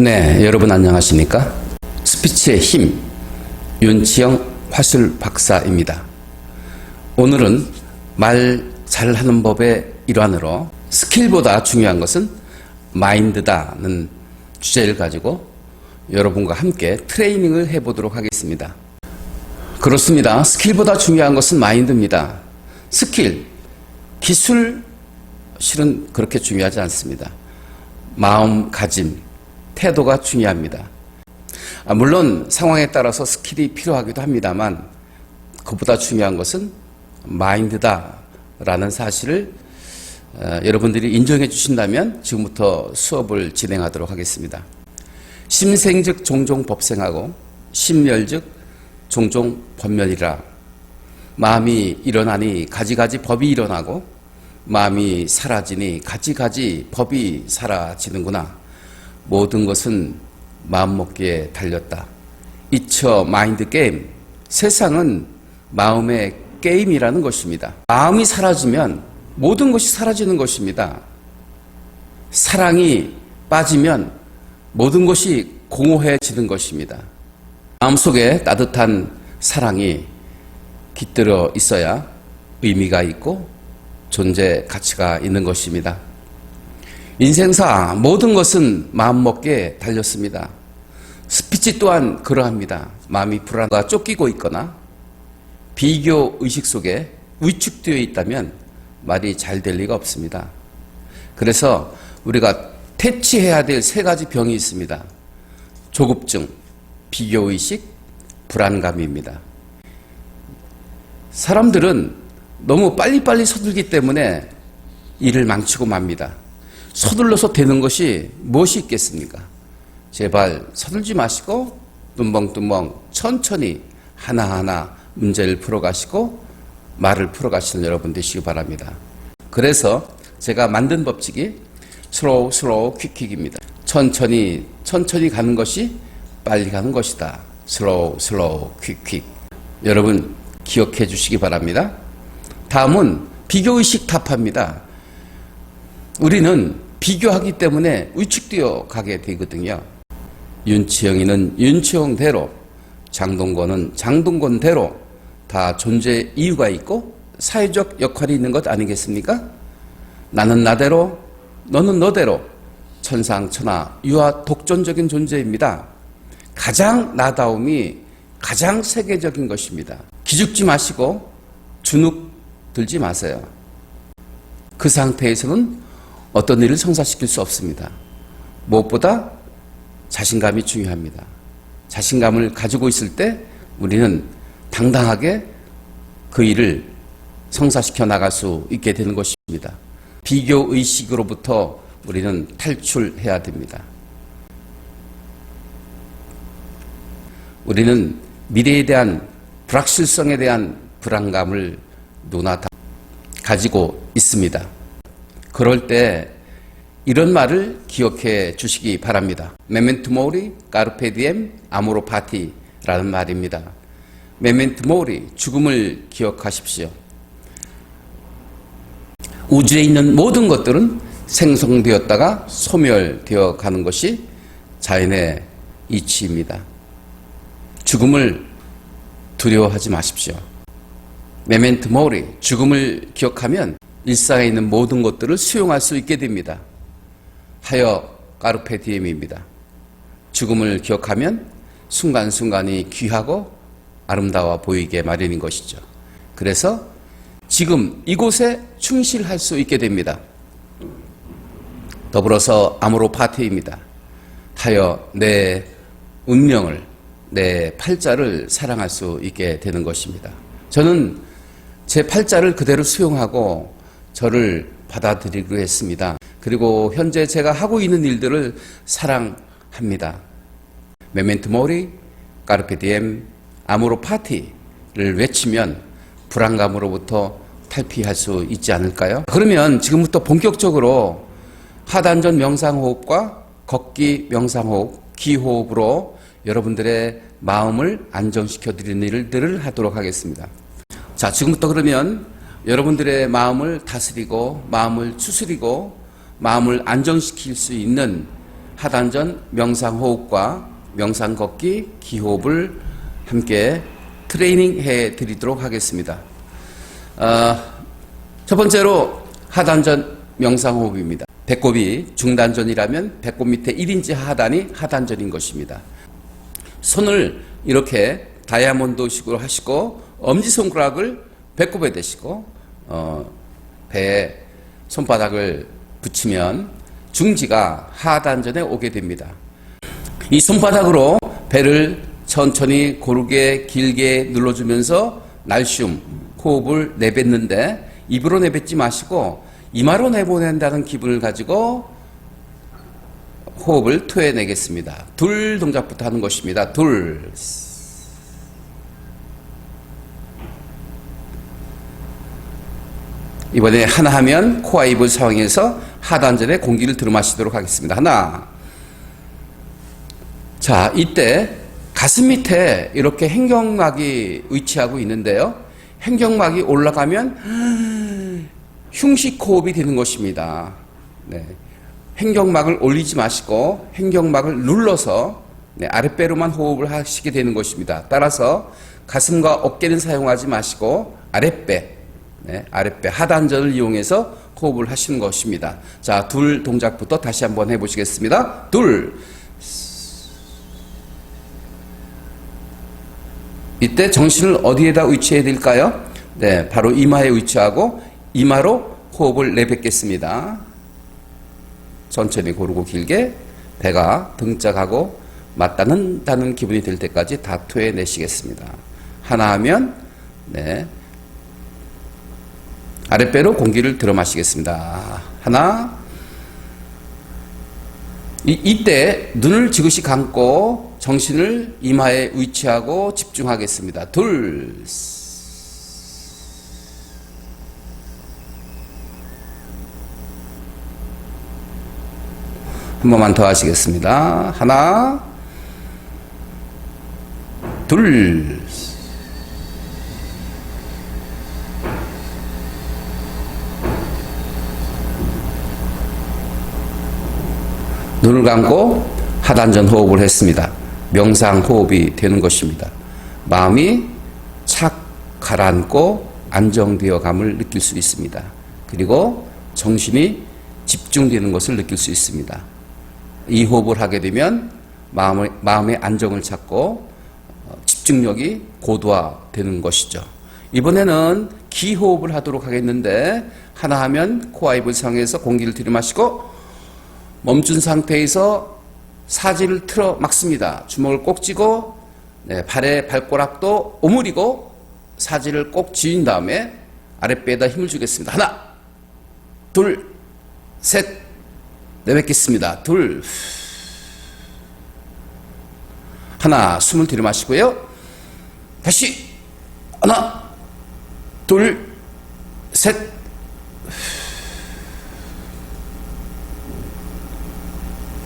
네, 여러분 안녕하십니까? 스피치의 힘, 윤치영 화술 박사입니다. 오늘은 말 잘하는 법의 일환으로 스킬보다 중요한 것은 마인드다는 주제를 가지고 여러분과 함께 트레이닝을 해보도록 하겠습니다. 그렇습니다. 스킬보다 중요한 것은 마인드입니다. 스킬, 기술, 실은 그렇게 중요하지 않습니다. 마음가짐, 태도가 중요합니다. 아, 물론 상황에 따라서 스킬이 필요하기도 합니다만 그보다 중요한 것은 마인드다라는 사실을 어, 여러분들이 인정해 주신다면 지금부터 수업을 진행하도록 하겠습니다. 심생즉 종종 법생하고 심멸즉 종종 법멸이라 마음이 일어나니 가지가지 법이 일어나고 마음이 사라지니 가지가지 법이 사라지는구나. 모든 것은 마음먹기에 달렸다. 이처 마인드 게임. 세상은 마음의 게임이라는 것입니다. 마음이 사라지면 모든 것이 사라지는 것입니다. 사랑이 빠지면 모든 것이 공허해지는 것입니다. 마음속에 따뜻한 사랑이 깃들어 있어야 의미가 있고 존재 가치가 있는 것입니다. 인생사 모든 것은 마음먹기에 달렸습니다. 스피치 또한 그러합니다. 마음이 불안과 쫓기고 있거나 비교 의식 속에 위축되어 있다면 말이 잘 될 리가 없습니다. 그래서 우리가 퇴치해야 될 세 가지 병이 있습니다. 조급증, 비교 의식, 불안감입니다. 사람들은 너무 빨리빨리 서둘기 때문에 일을 망치고 맙니다. 서둘러서 되는 것이 무엇이 있겠습니까? 제발 서둘지 마시고 뚜멍뚜멍 천천히 하나하나 문제를 풀어가시고 말을 풀어가시는 여러분 되시기 바랍니다. 그래서 제가 만든 법칙이 슬로우 슬로우 퀵퀵입니다. 천천히 천천히 가는 것이 빨리 가는 것이다. 슬로우 슬로우 퀵퀵. 여러분 기억해 주시기 바랍니다. 다음은 비교의식 타파입니다. 우리는 비교하기 때문에 위축되어 가게 되거든요. 윤치영이는 윤치영대로, 장동건은 장동건대로 다 존재 이유가 있고 사회적 역할이 있는 것 아니겠습니까? 나는 나대로, 너는 너대로 천상천하 유아 독존적인 존재입니다. 가장 나다움이 가장 세계적인 것입니다. 기죽지 마시고 주눅 들지 마세요. 그 상태에서는 어떤 일을 성사시킬 수 없습니다. 무엇보다 자신감이 중요합니다. 자신감을 가지고 있을 때 우리는 당당하게 그 일을 성사시켜 나갈 수 있게 되는 것입니다. 비교 의식으로부터 우리는 탈출해야 됩니다. 우리는 미래에 대한 불확실성에 대한 불안감을 누나 다 가지고 있습니다. 그럴 때 이런 말을 기억해 주시기 바랍니다. 메멘트 모리 까르페 디엠 아모로 파티라는 말입니다. 메멘트 모리 죽음을 기억하십시오. 우주에 있는 모든 것들은 생성되었다가 소멸되어 가는 것이 자연의 이치입니다. 죽음을 두려워하지 마십시오. 메멘트 모리 죽음을 기억하면 일상에 있는 모든 것들을 수용할 수 있게 됩니다. 하여 까르페 디엠입니다. 죽음을 기억하면 순간순간이 귀하고 아름다워 보이게 마련인 것이죠. 그래서 지금 이곳에 충실할 수 있게 됩니다. 더불어서 아모로 파티입니다. 하여 내 운명을, 내 팔자를 사랑할 수 있게 되는 것입니다. 저는 제 팔자를 그대로 수용하고 저를 받아들이기로 했습니다. 그리고 현재 제가 하고 있는 일들을 사랑합니다. 메멘트 모리, 까르페 디엠, 아모로 파티를 외치면 불안감으로부터 탈피할 수 있지 않을까요? 그러면 지금부터 본격적으로 하단전 명상호흡과 걷기 명상호흡, 기호흡으로 여러분들의 마음을 안정시켜 드리는 일들을 하도록 하겠습니다. 자, 지금부터 그러면 여러분들의 마음을 다스리고 마음을 추스리고 마음을 안정시킬 수 있는 하단전 명상호흡과 명상걷기 기호흡을 함께 트레이닝 해 드리도록 하겠습니다. 아, 첫 번째로 하단전 명상호흡입니다. 배꼽이 중단전이라면 배꼽 밑에 1인치 하단이 하단전인 것입니다. 손을 이렇게 다이아몬드식으로 하시고 엄지손가락을 배꼽에 대시고 어, 배에 손바닥을 붙이면 중지가 하단전에 오게 됩니다. 이 손바닥으로 배를 천천히 고르게 길게 눌러주면서 날숨 호흡을 내뱉는데 입으로 내뱉지 마시고 이마로 내보낸다는 기분을 가지고 호흡을 토해내겠습니다. 둘 동작부터 하는 것입니다. 둘. 이번에 하나 하면 코와 입을 사용해서 하단전에 공기를 들어마시도록 하겠습니다. 하나. 자, 이때 가슴 밑에 이렇게 행경막이 위치하고 있는데요. 행경막이 올라가면 흉식 호흡이 되는 것입니다. 네. 행경막을 올리지 마시고 행경막을 눌러서 네, 아랫배로만 호흡을 하시게 되는 것입니다. 따라서 가슴과 어깨는 사용하지 마시고 아랫배, 네, 아랫배 하단전을 이용해서 호흡을 하시는 것입니다. 자, 둘 동작부터 다시 한번 해보시겠습니다. 둘. 이때 정신을 어디에다 위치해야 될까요? 네, 바로 이마에 위치하고 이마로 호흡을 내뱉겠습니다. 천천히 고르고 길게 배가 등짝하고 맞닿는다는 기분이 들 때까지 다 토해내시겠습니다. 하나 하면 네 아랫배로 공기를 들어 마시겠습니다. 하나 이, 이때 눈을 지그시 감고 정신을 이마에 위치하고 집중하겠습니다. 둘 한 번만 더 하시겠습니다. 하나, 둘, 눈을 감고 하단전 호흡을 했습니다. 명상 호흡이 되는 것입니다. 마음이 착 가라앉고 안정되어 감을 느낄 수 있습니다. 그리고 정신이 집중되는 것을 느낄 수 있습니다. 이 호흡을 하게 되면 마음의, 마음의 안정을 찾고 어, 집중력이 고도화되는 것이죠. 이번에는 기호흡을 하도록 하겠는데 하나 하면 코와 입을 상해서 공기를 들이마시고 멈춘 상태에서 사지를 틀어 막습니다. 주먹을 꼭 쥐고 네, 발의 발꼬락도 오므리고 사지를 꼭 쥐인 다음에 아랫배에다 힘을 주겠습니다. 하나, 둘, 셋, 내뱉겠습니다. 둘, 하나, 숨을 들이마시고요. 다시, 하나, 둘, 셋,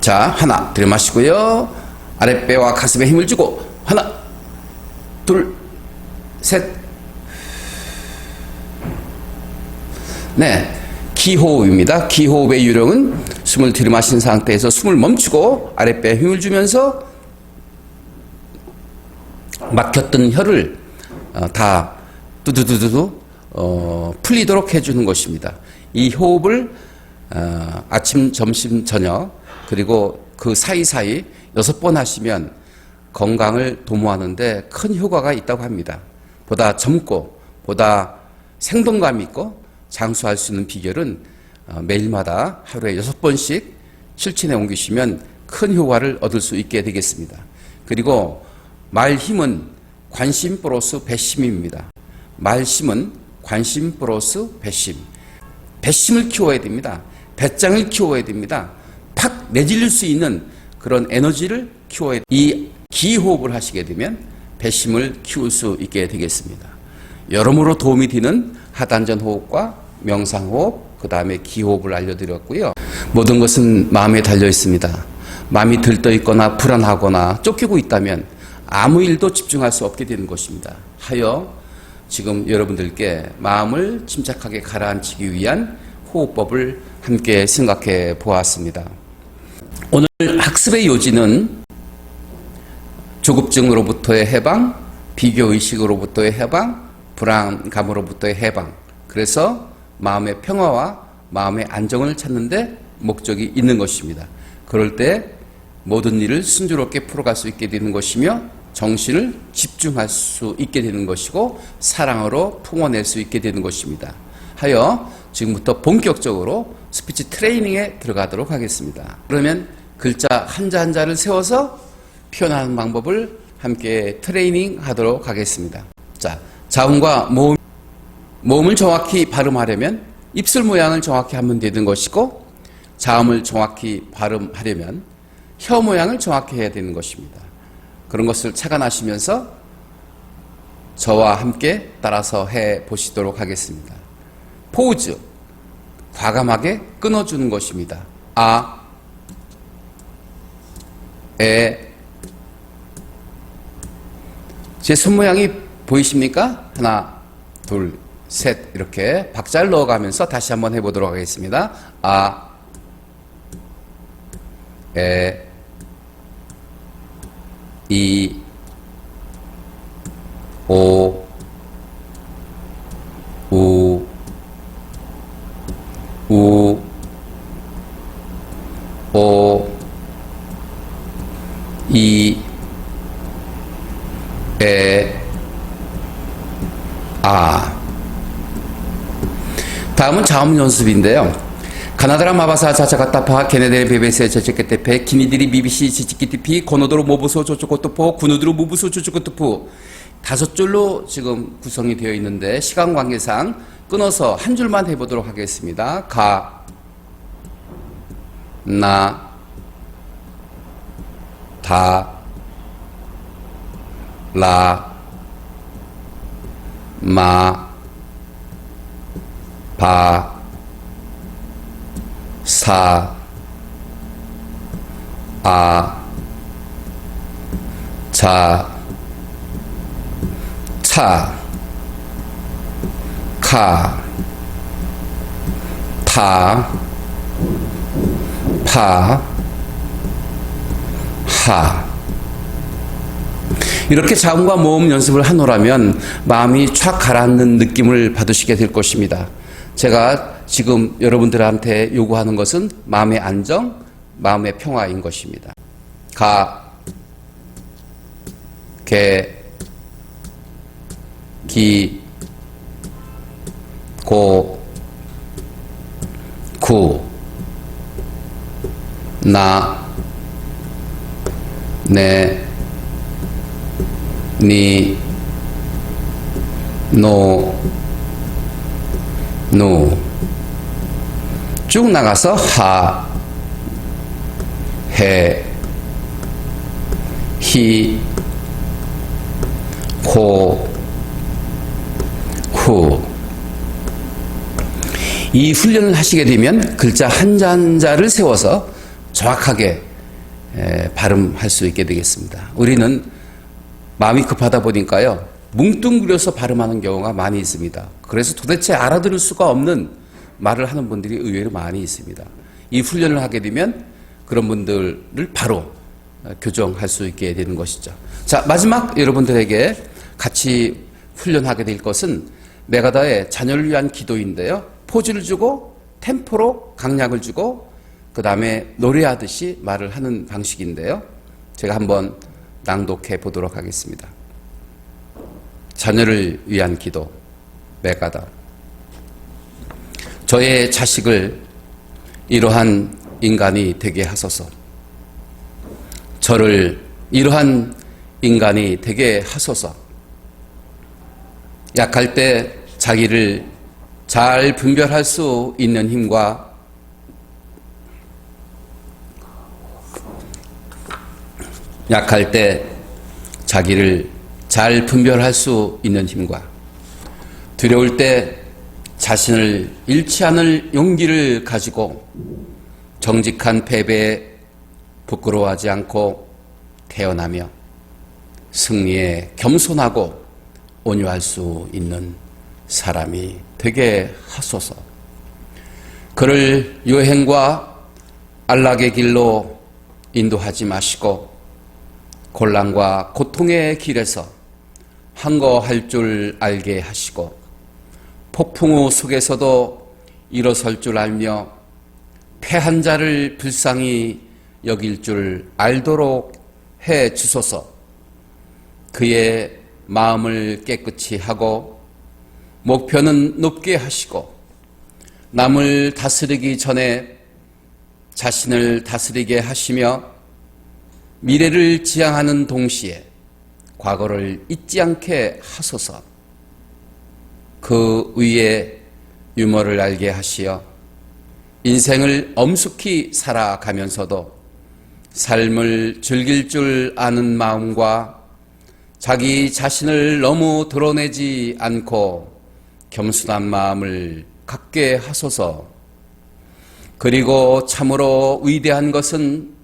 자, 하나, 들이마시고요. 아랫배와 가슴에 힘을 주고, 하나, 둘, 셋, 네. 기호흡입니다. 기호흡의 유령은 숨을 들이마신 상태에서 숨을 멈추고 아랫배에 힘을 주면서 막혔던 혀를 어, 다 두두두두두 어, 풀리도록 해주는 것입니다. 이 호흡을 어, 아침, 점심, 저녁 그리고 그 사이사이 여섯 번 하시면 건강을 도모하는데 큰 효과가 있다고 합니다. 보다 젊고 보다 생동감 있고 장수할 수 있는 비결은 어, 매일마다 하루에 여섯 번씩 실천에 옮기시면 큰 효과를 얻을 수 있게 되겠습니다. 그리고 말 힘은 관심 플러스 배심입니다. 말심은 관심 플러스 배심. 배심을 키워야 됩니다. 배짱을 키워야 됩니다. 팍 내질릴 수 있는 그런 에너지를 키워야 이 기호흡을 하시게 되면 배심을 키울 수 있게 되겠습니다. 여러모로 도움이 되는 하단전 호흡과 명상 호흡, 그 다음에 기호흡을 알려드렸고요. 모든 것은 마음에 달려 있습니다. 마음이 들떠 있거나 불안하거나 쫓기고 있다면 아무 일도 집중할 수 없게 되는 것입니다. 하여 지금 여러분들께 마음을 침착하게 가라앉히기 위한 호흡법을 함께 생각해 보았습니다. 오늘 학습의 요지는 조급증으로부터의 해방, 비교의식으로부터의 해방, 불안감으로부터의 해방. 그래서 마음의 평화와 마음의 안정을 찾는데 목적이 있는 것입니다. 그럴 때 모든 일을 순조롭게 풀어갈 수 있게 되는 것이며 정신을 집중할 수 있게 되는 것이고 사랑으로 품어낼 수 있게 되는 것입니다. 하여 지금부터 본격적으로 스피치 트레이닝에 들어가도록 하겠습니다. 그러면 글자 한자 한자를 세워서 표현하는 방법을 함께 트레이닝 하도록 하겠습니다. 자, 자음과 모음, 모음을 정확히 발음하려면 입술 모양을 정확히 하면 되는 것이고 자음을 정확히 발음하려면 혀 모양을 정확히 해야 되는 것입니다. 그런 것을 착안하시면서 저와 함께 따라서 해 보시도록 하겠습니다. 포즈. 과감하게 끊어주는 것입니다. 아, 에. 제 손 모양이 보이십니까? 하나, 둘, 셋. 이렇게 박자를 넣어가면서 다시 한번 해보도록 하겠습니다. 아, 에, 이, 오, 우, 오, 이, 에, 아. 다음은 자음 연습인데요. 가나다라 마바사 자차가타파 케네데레 베베세 저체케테페 기니디리 비비시 지치키티피 고노도로 모부소 조초코토포 구누드로 무부소 조초코토포 다섯 줄로 지금 구성이 되어 있는데 시간 관계상 끊어서 한 줄만 해보도록 하겠습니다. 가, 나, 다, 라, 마, 바, 사, 아, 자, 차, 카, 타, 파, 하. 이렇게 자음과 모음 연습을 하노라면 마음이 촥 가라앉는 느낌을 받으시게 될 것입니다. 제가 지금 여러분들한테 요구하는 것은 마음의 안정, 마음의 평화인 것입니다. 가, 개, 기, 고, 구, 나, 네, 니, 노, 누. 쭉 나가서 하, 해, 히, 호, 후. 이 훈련을 하시게 되면 글자 한자 한자를 세워서 정확하게 에, 발음할 수 있게 되겠습니다. 우리는 마음이 급하다 보니까요, 뭉뚱그려서 발음하는 경우가 많이 있습니다. 그래서 도대체 알아들을 수가 없는 말을 하는 분들이 의외로 많이 있습니다. 이 훈련을 하게 되면 그런 분들을 바로 교정할 수 있게 되는 것이죠. 자, 마지막 여러분들에게 같이 훈련하게 될 것은 메가다의 자녀를 위한 기도인데요. 포즈를 주고 템포로 강약을 주고 그 다음에 노래하듯이 말을 하는 방식인데요. 제가 한번 낭독해 보도록 하겠습니다. 자녀를 위한 기도, 메가다. 저의 자식을 이러한 인간이 되게 하소서. 저를 이러한 인간이 되게 하소서. 약할 때 자기를 잘 분별할 수 있는 힘과 약할 때 자기를 잘 분별할 수 있는 힘과 두려울 때 자신을 잃지 않을 용기를 가지고 정직한 패배에 부끄러워하지 않고 태어나며 승리에 겸손하고 온유할 수 있는 사람이 되게 하소서. 그를 여행과 안락의 길로 인도하지 마시고 곤란과 고통의 길에서 항거할 줄 알게 하시고 폭풍우 속에서도 일어설 줄 알며 패한 자를 불쌍히 여길 줄 알도록 해 주소서. 그의 마음을 깨끗이 하고 목표는 높게 하시고 남을 다스리기 전에 자신을 다스리게 하시며 미래를 지향하는 동시에 과거를 잊지 않게 하소서. 그 위에 유머를 알게 하시어 인생을 엄숙히 살아가면서도 삶을 즐길 줄 아는 마음과 자기 자신을 너무 드러내지 않고 겸손한 마음을 갖게 하소서. 그리고 참으로 위대한 것은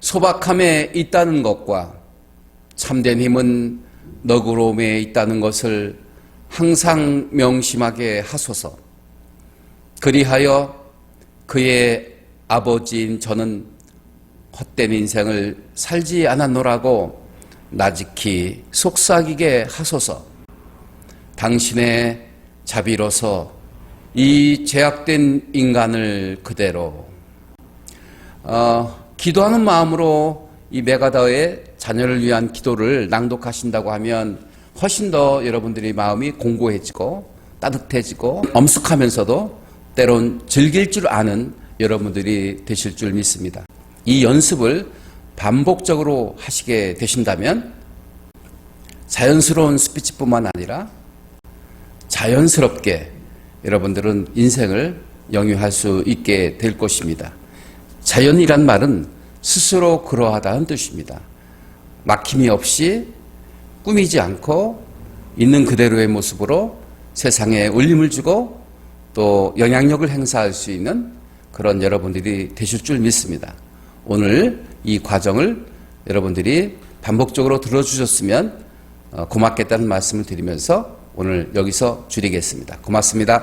소박함에 있다는 것과 참된 힘은 너그러움에 있다는 것을 항상 명심하게 하소서. 그리하여 그의 아버지인 저는 헛된 인생을 살지 않았노라고 나직히 속삭이게 하소서. 당신의 자비로서 이 죄악된 인간을 그대로 어, 기도하는 마음으로 이 메가다의 자녀를 위한 기도를 낭독하신다고 하면 훨씬 더 여러분들이 마음이 공고해지고 따뜻해지고 엄숙하면서도 때론 즐길 줄 아는 여러분들이 되실 줄 믿습니다. 이 연습을 반복적으로 하시게 되신다면 자연스러운 스피치뿐만 아니라 자연스럽게 여러분들은 인생을 영유할 수 있게 될 것입니다. 자연이란 말은 스스로 그러하다는 뜻입니다. 막힘이 없이 꾸미지 않고 있는 그대로의 모습으로 세상에 울림을 주고 또 영향력을 행사할 수 있는 그런 여러분들이 되실 줄 믿습니다. 오늘 이 과정을 여러분들이 반복적으로 들어주셨으면 어, 고맙겠다는 말씀을 드리면서 오늘 여기서 줄이겠습니다. 고맙습니다.